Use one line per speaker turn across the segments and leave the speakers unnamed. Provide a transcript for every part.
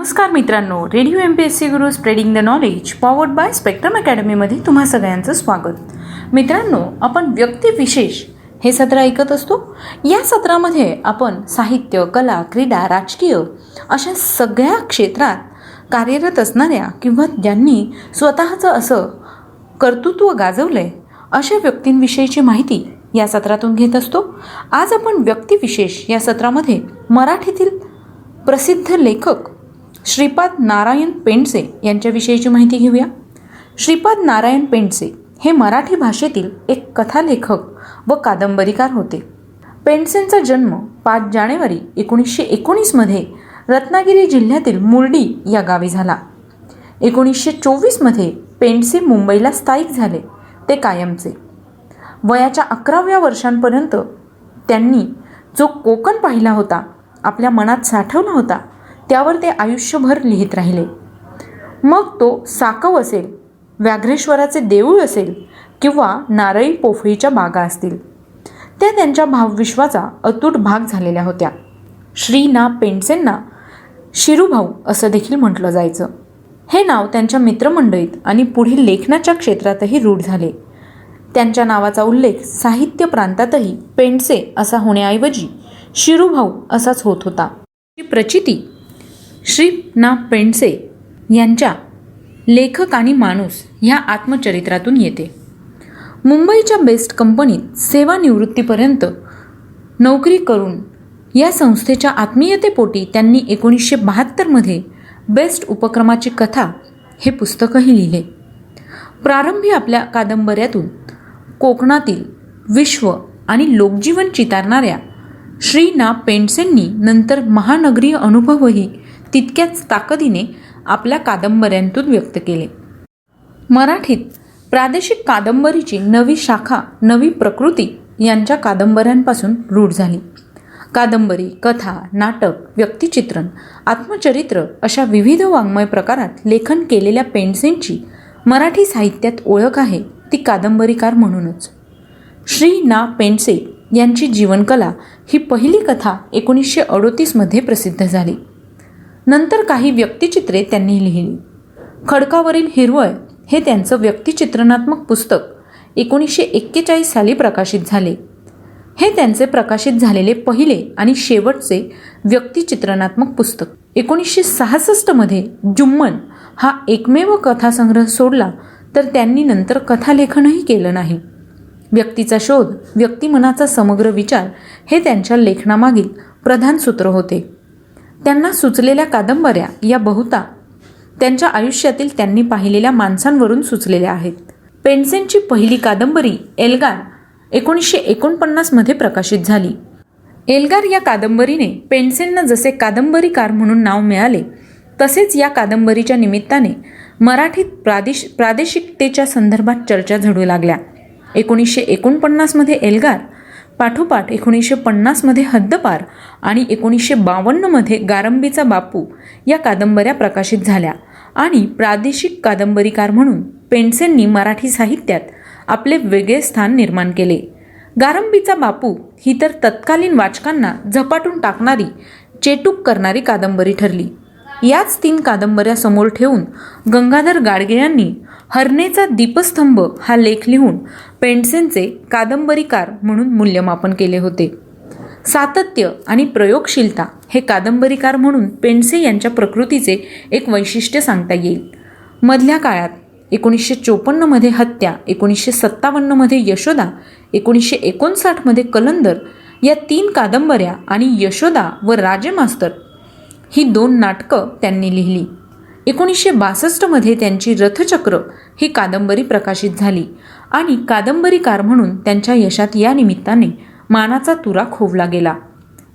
नमस्कार मित्रांनो radio M P S C Guru spreading the knowledge powered by spectrum अकॅडमीमध्ये तुम्हा सगळ्यांचं स्वागत. मित्रांनो आपण व्यक्तिविशेष हे सत्र ऐकत असतो. या सत्रामध्ये आपण साहित्य कला क्रीडा राजकीय अशा सगळ्या क्षेत्रात कार्यरत असणाऱ्या किंवा ज्यांनी स्वतःचं असं कर्तृत्व गाजवलंय अशा व्यक्तींविषयीची माहिती या सत्रातून घेत असतो. आज आपण व्यक्तिविशेष या सत्रामध्ये मराठीतील प्रसिद्ध लेखक श्रीपाद नारायण पेंडसे यांच्याविषयीची माहिती घेऊया. श्रीपाद नारायण पेंडसे हे मराठी भाषेतील एक कथालेखक व कादंबरीकार होते. पेंडसेंचा जन्म पाच जानेवारी एकोणीसशे एकोणीसमध्ये रत्नागिरी जिल्ह्यातील मुर्डी या गावी झाला. एकोणीसशे चोवीसमध्ये पेंडसे मुंबईला स्थायिक झाले ते कायमचे. वयाच्या अकराव्या वर्षांपर्यंत त्यांनी जो कोकण पाहिला होता आपल्या मनात साठवला होता त्यावर ते आयुष्यभर लिहित राहिले. मग तो साकव असेल व्याघ्रेश्वराचे देऊळ असेल किंवा नारळी पोफळीच्या बागा असतील. त्या त्यांच्या भावविश्वाचा अतूट भाग झालेल्या होत्या. श्री ना पेंडसेंना शिरूभाऊ असं देखील म्हटलं जायचं. हे नाव त्यांच्या मित्रमंडळीत आणि पुढील लेखनाच्या क्षेत्रातही रूढ झाले. त्यांच्या नावाचा उल्लेख साहित्य प्रांतातही पेंडसे असा होण्याऐवजी शिरूभाऊ असाच होत होता. ही प्रचिती श्री ना पेंडसे यांच्या लेखक आणि माणूस ह्या आत्मचरित्रातून येते. मुंबईच्या बेस्ट कंपनीत सेवानिवृत्तीपर्यंत नोकरी करून या संस्थेच्या आत्मीयतेपोटी त्यांनी एकोणीसशे बहात्तरमध्ये बेस्ट उपक्रमाची कथा हे पुस्तकही लिहिले. प्रारंभी आपल्या कादंबऱ्यातून कोकणातील विश्व आणि लोकजीवन चितारणाऱ्या श्री ना पेंडसेंनी नंतर महानगरीय अनुभवही तितक्याच ताकदीने आपल्या कादंबऱ्यांतून व्यक्त केले. मराठीत प्रादेशिक कादंबरीची नवी शाखा नवी प्रकृती यांच्या कादंबऱ्यांपासून रूढ झाली. कादंबरी कथा नाटक व्यक्तिचित्रण आत्मचरित्र अशा विविध वाङ्मय प्रकारात लेखन केलेल्या पेंडसेंची मराठी साहित्यात ओळख आहे ती कादंबरीकार म्हणूनच. श्री ना पेंडसे यांची जीवनकला ही पहिली कथा एकोणीसशे अडोतीसमध्ये प्रसिद्ध झाली. नंतर काही व्यक्तिचित्रे त्यांनी लिहिली. खडकावरील हिरवळ हे त्यांचं व्यक्तिचित्रणात्मक पुस्तक एकोणीसशे एक्केचाळीस साली प्रकाशित झाले. हे त्यांचे प्रकाशित झालेले पहिले आणि शेवटचे व्यक्तिचित्रणात्मक पुस्तक. एकोणीसशे सहासष्टमध्ये जुम्मन हा एकमेव कथासंग्रह सोडला तर त्यांनी नंतर कथालेखनही केलं नाही. व्यक्तीचा शोध व्यक्तिमनाचा समग्र विचार हे त्यांच्या लेखनामागील प्रधान सूत्र होते. त्यांना सुचलेल्या कादंबऱ्या या बहुता त्यांच्या आयुष्यातील त्यांनी पाहिलेल्या माणसांवरून सुचलेल्या आहेत. पेन्सेनची पहिली कादंबरी एल्गार एकोणीसशे एकोणपन्नासमध्ये प्रकाशित झाली. एल्गार या कादंबरीने पेन्सेनना जसे कादंबरीकार म्हणून नाव मिळाले तसेच या कादंबरीच्या निमित्ताने मराठीत प्रादेश प्रादेशिकतेच्या संदर्भात चर्चा झडू लागल्या. एकोणीसशे एकोणपन्नासमध्ये एल्गार पाठोपाठ एकोणीसशे पन्नासमध्ये हद्दपार आणि एकोणीसशे बावन्नमध्ये गारंबीचा बापू या कादंबऱ्या प्रकाशित झाल्या. आणि प्रादेशिक कादंबरीकार म्हणून पेंडसेंनी मराठी साहित्यात आपले वेगळे स्थान निर्माण केले. गारंबीचा बापू ही तर तत्कालीन वाचकांना झपाटून टाकणारी चेटूक करणारी कादंबरी ठरली. याच तीन कादंबऱ्या समोर ठेवून गंगाधर गाडगे यांनी हरणेचा दीपस्तंभ हा लेख लिहून पेंडसेंचे कादंबरीकार म्हणून मूल्यमापन केले होते. सातत्य आणि प्रयोगशीलता हे कादंबरीकार म्हणून पेंडसे यांच्या प्रकृतीचे एक वैशिष्ट्य सांगता येईल. मधल्या काळात एकोणीसशे चोपन्नमध्ये हत्या एकोणीसशे सत्तावन्नमध्ये यशोदा एकोणीसशे एकोणसाठमध्ये कलंदर या तीन कादंबऱ्या आणि यशोदा व राजमास्तर ही दोन नाटकं त्यांनी लिहिली. एकोणीसशे बासष्टमध्ये त्यांची रथचक्र ही कादंबरी प्रकाशित झाली आणि कादंबरीकार म्हणून त्यांच्या यशात या निमित्ताने मानाचा तुरा खोवला गेला.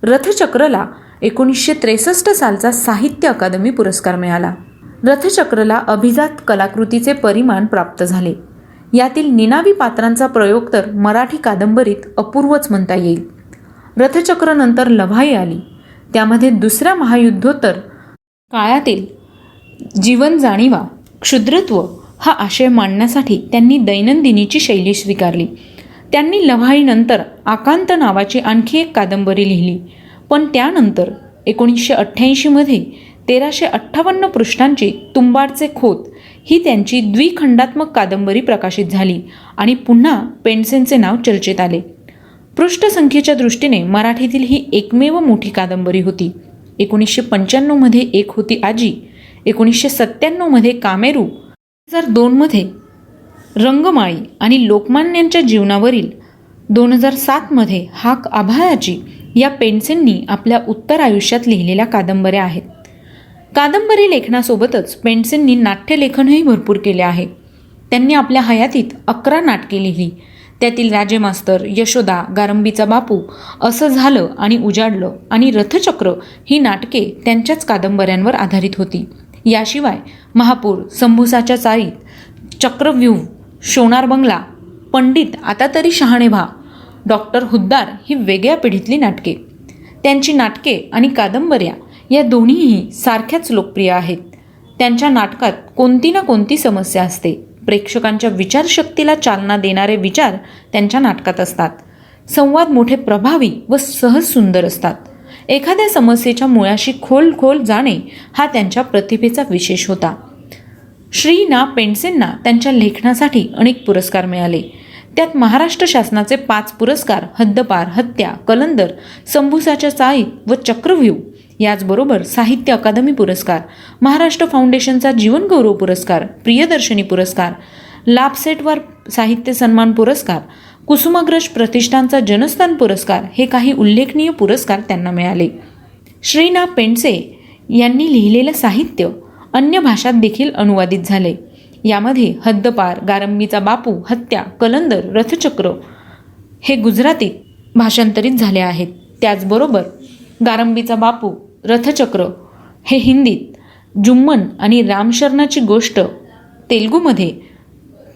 रथचक्रला एकोणीसशे त्रेसष्ट सालचा साहित्य अकादमी पुरस्कार मिळाला. रथचक्रला अभिजात कलाकृतीचे परिमाण प्राप्त झाले. यातील निनावी पात्रांचा प्रयोग तर मराठी कादंबरीत अपूर्वच म्हणता येईल. रथचक्रनंतर लभाई आली. त्यामध्ये दुसरा महायुद्धोत्तर काळातील जीवन जाणीवा क्षुद्रत्व हा आशय मांडण्यासाठी त्यांनी दैनंदिनीची शैली स्वीकारली. त्यांनी लव्हाईनंतर आकांत नावाची आणखी एक कादंबरी लिहिली. पण त्यानंतर एकोणीसशे अठ्ठ्याऐंशीमध्ये तेराशे अठ्ठावन्न पृष्ठांची तुंबाडचे खोत ही त्यांची द्विखंडात्मक कादंबरी प्रकाशित झाली आणि पुन्हा पेन्सेनचे नाव चर्चेत आले. पृष्ठसंख्येच्या दृष्टीने मराठीतील ही एकमेव मोठी कादंबरी होती. एकोणीसशे पंच्याण्णवमध्ये एक होती आजी एकोणीसशे सत्त्याण्णवमध्ये कामेरू दोन हजार दोनमध्ये रंगमाळी आणि लोकमान्यांच्या जीवनावरील दोन हजार सातमध्ये हाक आभाळाची या पेन्सेननी आपल्या उत्तर आयुष्यात लिहिलेल्या कादंबऱ्या आहेत. कादंबरी लेखनासोबतच पेन्सेननी नाट्यलेखनही भरपूर केले आहे. त्यांनी आपल्या हयातीत अकरा नाटके लिहिली. त्यातील राजे मास्तर यशोदा गारंबीचा बापू असं झालं आणि उजाडलं आणि रथचक्र ही नाटके त्यांच्याच कादंबऱ्यांवर आधारित होती. याशिवाय महापूर संभुसाच्या चाळीत चक्रव्यूह शोणार बंगला पंडित आता तरी शहाणे भा डॉक्टर हुद्दार ही वेगळ्या पिढीतली नाटके. त्यांची नाटके आणि कादंबऱ्या या दोन्हीही सारख्याच लोकप्रिय आहेत. त्यांच्या नाटकात कोणती ना कोणती समस्या असते. प्रेक्षकांच्या विचारशक्तीला चालना देणारे विचार त्यांच्या नाटकात असतात. संवाद मोठे प्रभावी व सहज सुंदर असतात. एखाद्या समस्येच्या मुळाशी खोल खोल जाणे हा त्यांच्या प्रतिभेचा विशेष होता. श्री ना पेंडसेंना त्यांच्या लेखनासाठी अनेक पुरस्कार मिळाले. त्यात महाराष्ट्र शासनाचे पाच पुरस्कार हद्दपार हत्या कलंदर संभुसाच्या चाळीत व चक्रव्यूह याचबरोबर साहित्य अकादमी पुरस्कार महाराष्ट्र फाउंडेशनचा जीवनगौरव पुरस्कार प्रियदर्शनी पुरस्कार लाभसेटवर साहित्य सन्मान पुरस्कार कुसुमाग्रज प्रतिष्ठानचा जनस्थान पुरस्कार हे काही उल्लेखनीय पुरस्कार त्यांना मिळाले. श्रीना पेंडसे यांनी लिहिलेलं साहित्य अन्य भाषात देखील अनुवादित झाले. यामध्ये हद्दपार गारंबीचा बापू हत्या कलंदर रथचक्र हे गुजरातीत भाषांतरित झाले आहेत. त्याचबरोबर गारंबीचा बापू रथचक्र हे हिंदीत जुम्मन आणि रामशरणाची गोष्ट तेलगूमध्ये.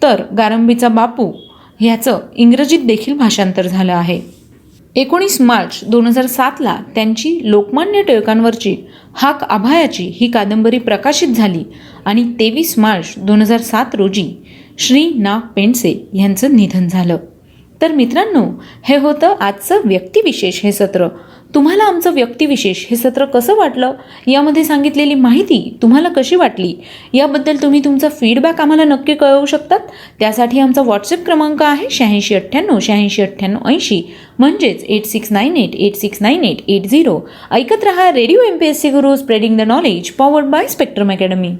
तर गारंबीचा बापू ह्याचं इंग्रजीत देखील भाषांतर झालं आहे. एकोणीस मार्च दोन हजार सातला त्यांची लोकमान्य टिळकांवरची हाक आभायाची ही कादंबरी प्रकाशित झाली आणि तेवीस मार्च दोन हजार सात रोजी श्री ना पेंडसे यांचं निधन झालं. तर मित्रांनो हे होतं आजचं व्यक्तिविशेष हे सत्र. तुम्हाला आमचं व्यक्तिविशेष हे सत्र कसं वाटलं? यामध्ये सांगितलेली माहिती तुम्हाला कशी वाटली? याबद्दल तुम्ही तुमचा फीडबॅक आम्हाला नक्की कळवू शकतात. त्यासाठी आमचा व्हॉट्सअप क्रमांक आहे शहाऐंशी अठ्ठ्याण्णव शहाऐंशी अठ्ठ्याण्णव ऐंशी. म्हणजेच eight six nine eight eight six nine eight eight zero ऐकत रहा radio M P S C Guru spreading the knowledge powered by Spectrum Academy